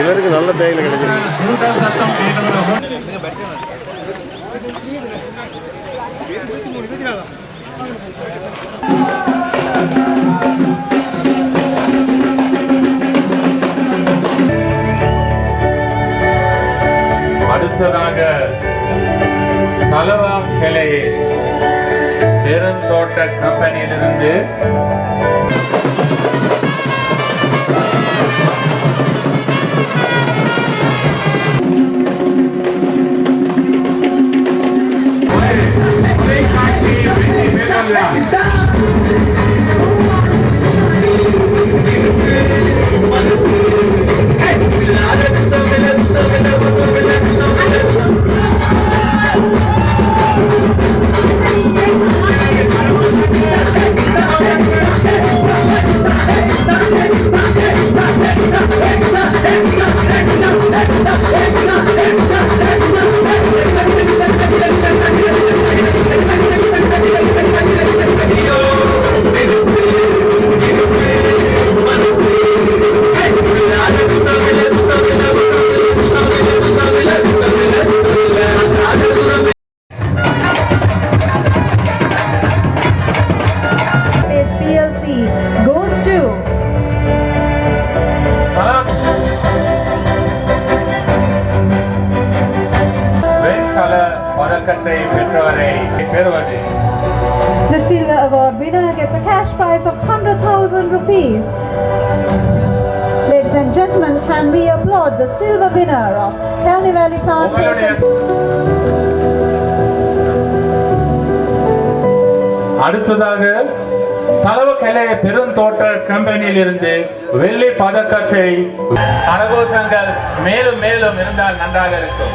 சிலருக்கு நல்ல தேயிலை கிடைக்கும் அடுத்ததாக தலவா கிளை பெருந்தோட்ட கம்பெனியிலிருந்து 到 பதக்கத்தை பெற்றவரை பெறுவது the silver award winner gets a cash prize of 100,000 rupees. Ladies and gentlemen, can we applaud the silver winner of Kalni Valley Plantation? அடுத்ததாக தலவக்கலை பெருந்தோட்ட கம்பெனியில் இருந்து வெள்ளி பதக்கத்தை கரகோஷங்கள் மேலும் மேலும் இருந்தால் நன்றாக இருக்கும்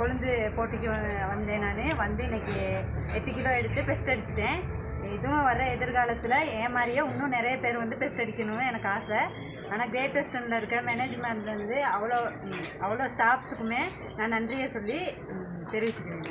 கொழுந்து போட்டிக்கு வந்தேன் நான். வந்து இன்றைக்கி எட்டு கிலோ எடுத்து பெஸ்ட் அடிச்சிட்டேன். இதுவும் வர எதிர்காலத்தில் ஏன் மாதிரியே இன்னும் நிறைய பேர் வந்து பெஸ்ட் அடிக்கணும்னு எனக்கு ஆசை. ஆனால் கிரேட் வெஸ்டர்னில் இருக்க மேனேஜ்மெண்ட்லேருந்து அவ்வளோ அவ்வளோ ஸ்டாஃப்ஸுக்குமே நான் நன்றியை சொல்லி தெரிவிச்சுக்கிறேன்.